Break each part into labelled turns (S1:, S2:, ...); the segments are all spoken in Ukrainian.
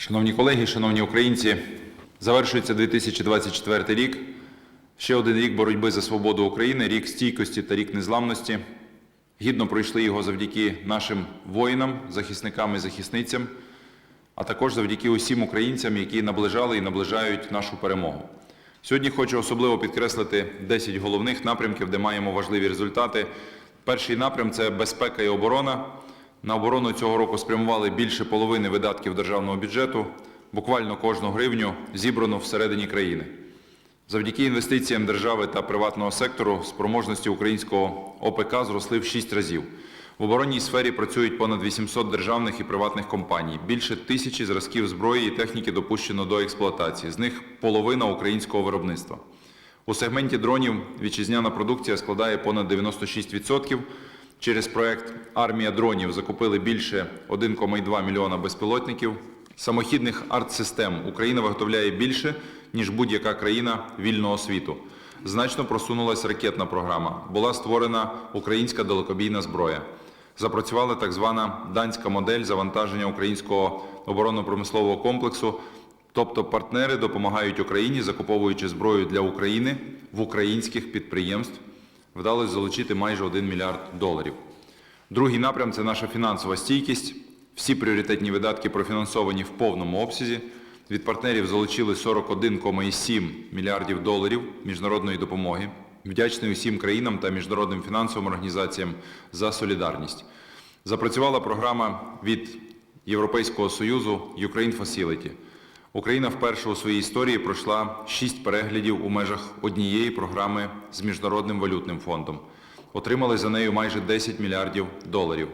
S1: Шановні колеги, шановні українці, завершується 2024 рік. Ще один рік боротьби за свободу України, рік стійкості та рік незламності. Гідно пройшли його завдяки нашим воїнам, захисникам і захисницям, а також завдяки усім українцям, які наближали і наближають нашу перемогу. Сьогодні хочу особливо підкреслити 10 головних напрямків, де маємо важливі результати. Перший напрям це безпека і оборона. На оборону цього року спрямували більше половини видатків державного бюджету, буквально кожну гривню зібрано всередині країни. Завдяки інвестиціям держави та приватного сектору спроможності українського ОПК зросли в 6 разів. В оборонній сфері працюють понад 800 державних і приватних компаній. Більше тисячі зразків зброї і техніки допущено до експлуатації. З них половина українського виробництва. У сегменті дронів вітчизняна продукція складає понад 96%. Через проект Армія дронів закупили більше 1,2 мільйона безпілотників. Самохідних артсистем Україна виготовляє більше, ніж будь-яка країна вільного світу. Значно просунулася ракетна програма. Була створена українська далекобійна зброя. Запрацювала так звана данська модель завантаження українського оборонно-промислового комплексу. Тобто партнери допомагають Україні, закуповуючи зброю для України в українських підприємств. Вдалося залучити майже 1 мільярд доларів. Другий напрям це наша фінансова стійкість. Всі пріоритетні видатки профінансовані в повному обсязі. Від партнерів залучили 41,7 мільярдів доларів міжнародної допомоги. Вдячний усім країнам та міжнародним фінансовим організаціям за солідарність. Запрацювала програма від Європейського Союзу Ukraine Facility. Україна вперше у своїй історії пройшла шість переглядів у межах однієї програми з Міжнародним валютним фондом. Отримали за нею майже 10 мільярдів доларів.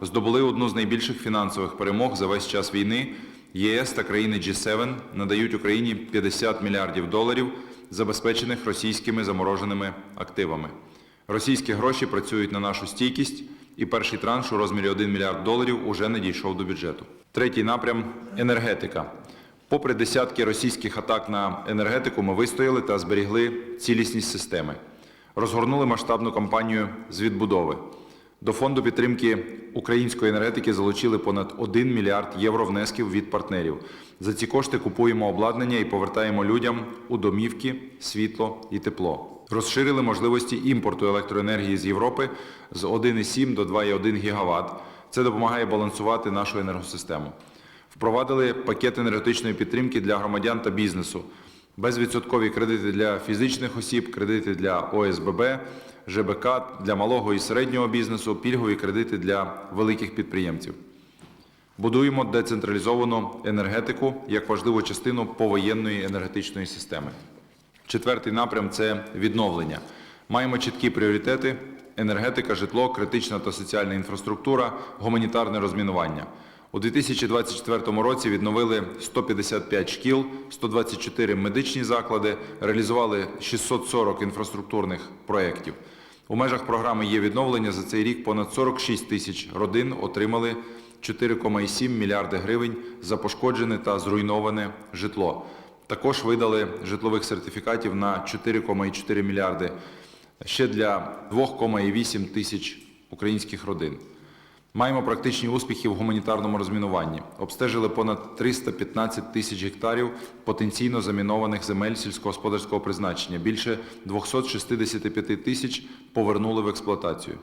S1: Здобули одну з найбільших фінансових перемог за весь час війни. ЄС та країни G7 надають Україні 50 мільярдів доларів, забезпечених російськими замороженими активами. Російські гроші працюють на нашу стійкість, і перший транш у розмірі 1 мільярд доларів уже не дійшов до бюджету. Третій напрям енергетика. Попри десятки російських атак на енергетику, ми вистояли та зберігли цілісність системи. Розгорнули масштабну кампанію з відбудови. До фонду підтримки української енергетики залучили понад 1 мільярд євро внесків від партнерів. За ці кошти купуємо обладнання і повертаємо людям у домівки світло і тепло. Розширили можливості імпорту електроенергії з Європи з 1,7 до 2,1 гігаватт. Це допомагає балансувати нашу енергосистему. Впровадили пакет енергетичної підтримки для громадян та бізнесу. Безвідсоткові кредити для фізичних осіб, кредити для ОСББ, ЖБК, для малого і середнього бізнесу, пільгові кредити для великих підприємців. Будуємо децентралізовану енергетику як важливу частину повоєнної енергетичної системи. Четвертий напрям це відновлення. Маємо чіткі пріоритети: енергетика, житло, критична та соціальна інфраструктура, гуманітарне розмінування. У 2024 році відновили 155 шкіл, 124 медичні заклади, реалізували 640 інфраструктурних проєктів. У межах програми є відновлення за цей рік понад 46 тисяч родин отримали 4,7 мільярди гривень за пошкоджене та зруйноване житло. Також видали житлових сертифікатів на 4,4 мільярди ще для 2,8 тисяч українських родин. Маємо практичні успіхи в гуманітарному розмінуванні. Обстежили понад 315 тисяч гектарів потенційно замінованих земель сільськогосподарського призначення. Більше 265 тисяч повернули в експлуатацію.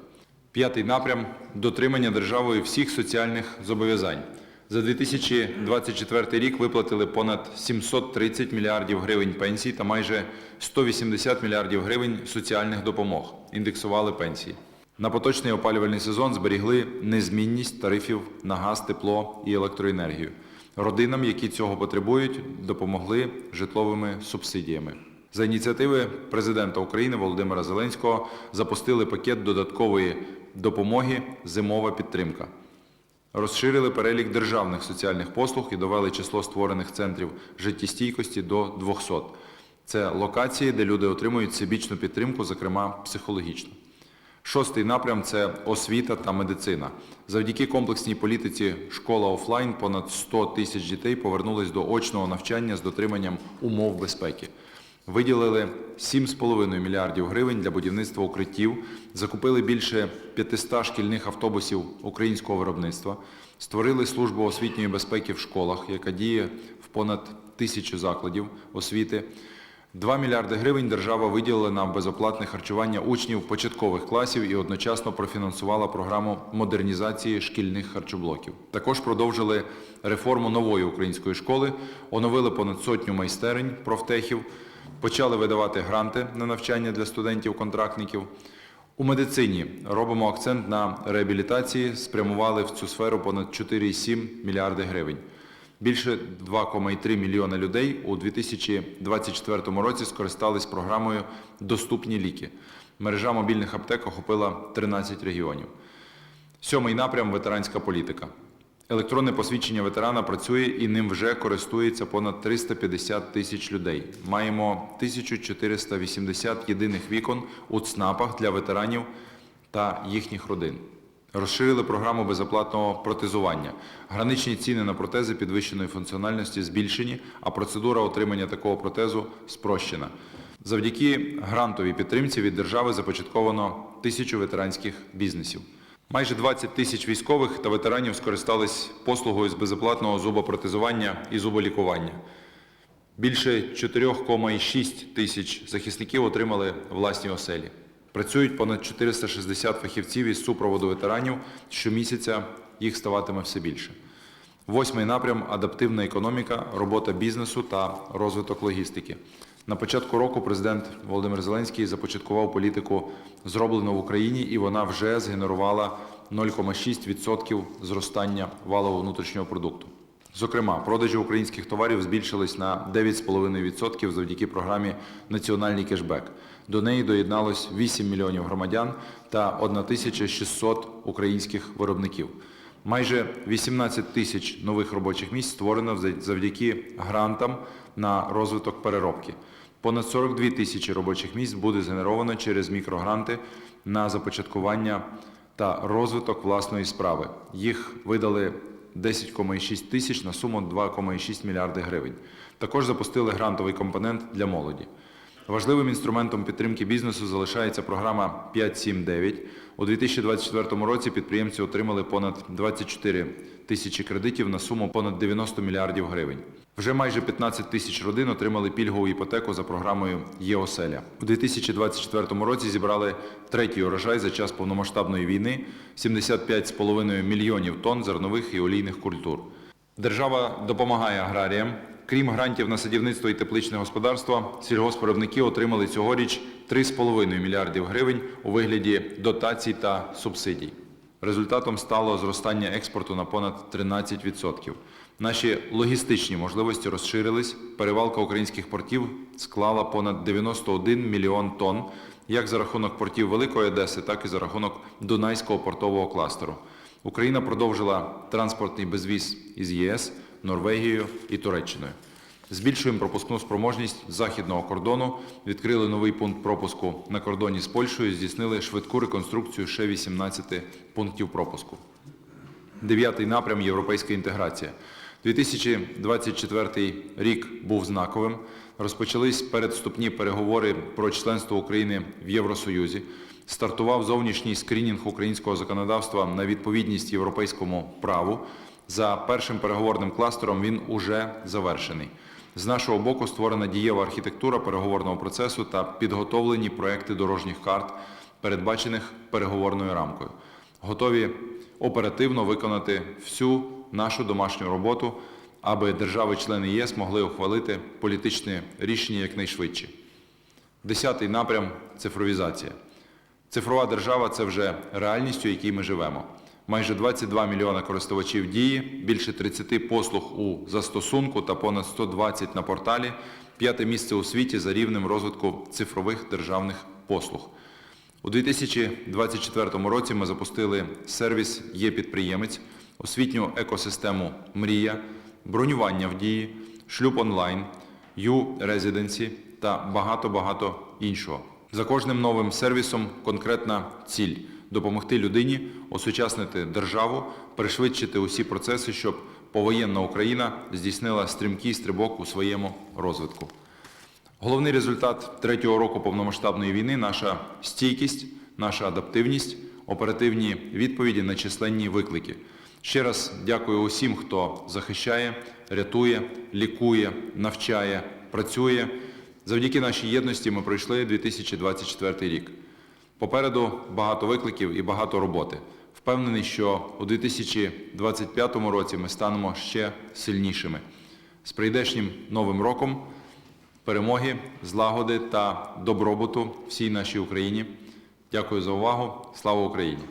S1: П'ятий напрям дотримання державою всіх соціальних зобов'язань. За 2024 рік виплатили понад 730 мільярдів гривень пенсій та майже 180 мільярдів гривень соціальних допомог. Індексували пенсії. На поточний опалювальний сезон зберігли незмінність тарифів на газ, тепло і електроенергію. Родинам, які цього потребують, допомогли житловими субсидіями. За ініціативи президента України Володимира Зеленського запустили пакет додаткової допомоги Зимова підтримка. Розширили перелік державних соціальних послуг і довели число створених центрів життєстійкості до 200. Це локації, де люди отримують всебічну підтримку, зокрема психологічну. Шостий напрям це освіта та медицина. Завдяки комплексній політиці школа офлайн понад 100 тисяч дітей повернулись до очного навчання з дотриманням умов безпеки. Виділили 7,5 мільярдів гривень для будівництва укриттів, закупили більше 500 шкільних автобусів українського виробництва, Створили службу освітньої безпеки в школах, яка діє в понад тисячу закладів освіти. 2 мільярди гривень держава виділила на безоплатне харчування учнів початкових класів і одночасно профінансувала програму модернізації шкільних харчоблоків. Також продовжили реформу нової української школи, оновили понад сотню майстерень профтехів, почали видавати гранти на навчання для студентів-контрактників. У медицині робимо акцент на реабілітації, спрямували в цю сферу понад 4,7 мільярди гривень. Більше 2,3 мільйона людей у 2024 році скористались програмою Доступні ліки. Мережа мобільних аптек охопила 13 регіонів. Сьомий напрям ветеранська політика. Електронне посвідчення ветерана працює і ним вже користується понад 350 тисяч людей. Маємо 1480 єдиних вікон у ЦНАПах для ветеранів та їхніх родин. Розширили програму безоплатного протезування. Граничні ціни на протези підвищеної функціональності збільшені, а процедура отримання такого протезу спрощена. Завдяки грантовій підтримці від держави започатковано тисячу ветеранських бізнесів. Майже 20 тисяч військових та ветеранів скористались послугою з безоплатного зубопротезування і зуболікування. Більше 4,6 тисяч захисників отримали власні оселі. Працюють понад 460 фахівців із супроводу ветеранів. Щомісяця їх ставатиме все більше. Восьмий напрям адаптивна економіка, робота бізнесу та розвиток логістики. На початку року президент Володимир Зеленський започаткував політику зроблено в Україні, і вона вже згенерувала 0,6% зростання валового внутрішнього продукту. Зокрема, продажі українських товарів збільшились на 9,5% завдяки програмі Національний кешбек. До неї доєдналось 8 мільйонів громадян та 1600 українських виробників. Майже 18 тисяч нових робочих місць створено завдяки грантам на розвиток переробки. Понад 42 тисячі робочих місць буде згенеровано через мікрогранти на започаткування та розвиток власної справи. Їх видали 10,6 тисяч на суму 2,6 мільярди гривень. Також запустили грантовий компонент для молоді. Важливим інструментом підтримки бізнесу залишається програма 5.7.9. У 2024 році підприємці отримали понад 24 тисячі кредитів на суму понад 90 мільярдів гривень. Вже майже 15 тисяч родин отримали пільгову іпотеку за програмою ЄОселя. У 2024 році зібрали третій урожай за час повномасштабної війни 75,5 мільйонів тонн зернових і олійних культур. Держава допомагає аграріям. Крім грантів на садівництво і тепличне господарство, сільгоспвиробники отримали цьогоріч 3,5 мільярдів гривень у вигляді дотацій та субсидій. Результатом стало зростання експорту на понад 13%. Наші логістичні можливості розширились. Перевалка українських портів склала понад 91 мільйон тонн, як за рахунок портів Великої Одеси, так і за рахунок Дунайського портового кластеру. Україна продовжила транспортний безвіз із ЄС, Норвегією і Туреччиною. Збільшуємо пропускну спроможність західного кордону, відкрили новий пункт пропуску на кордоні з Польщею, здійснили швидку реконструкцію ще 18 пунктів пропуску. Дев'ятий напрям європейська інтеграція. 2024 рік був знаковим. Розпочались передступні переговори про членство України в Євросоюзі. Стартував зовнішній скринінг українського законодавства на відповідність європейському праву. За першим переговорним кластером він уже завершений. З нашого боку створена дієва архітектура переговорного процесу та підготовлені проекти дорожніх карт, передбачених переговорною рамкою. Готові оперативно виконати всю нашу домашню роботу, аби держави-члени ЄС могли ухвалити політичне рішення якнайшвидше. Десятий напрям цифровізація. Цифрова держава це вже реальність, у якій ми живемо. Майже 22 мільйона користувачів дії, більше 30 послуг у застосунку та понад 120 на порталі. П'яте місце у світі за рівнем розвитку цифрових державних послуг. У 2024 році ми запустили сервіс Є-підприємець, освітню екосистему Мрія, бронювання в дії, шлюб онлайн, Ю-резиденсі та багато-багато іншого. За кожним новим сервісом конкретна ціль допомогти людині осучаснити державу, пришвидшити усі процеси, щоб повоєнна Україна здійснила стрімкий стрибок у своєму розвитку. Головний результат третього року повномасштабної війни наша стійкість, наша адаптивність, оперативні відповіді на численні виклики. Ще раз дякую усім, хто захищає, рятує, лікує, навчає, працює. Завдяки нашій єдності ми пройшли 2024 рік. Попереду багато викликів і багато роботи. Впевнений, що у 2025 році ми станемо ще сильнішими. З прийдешнім новим роком перемоги, злагоди та добробуту всій нашій Україні. Дякую за увагу. Слава Україні!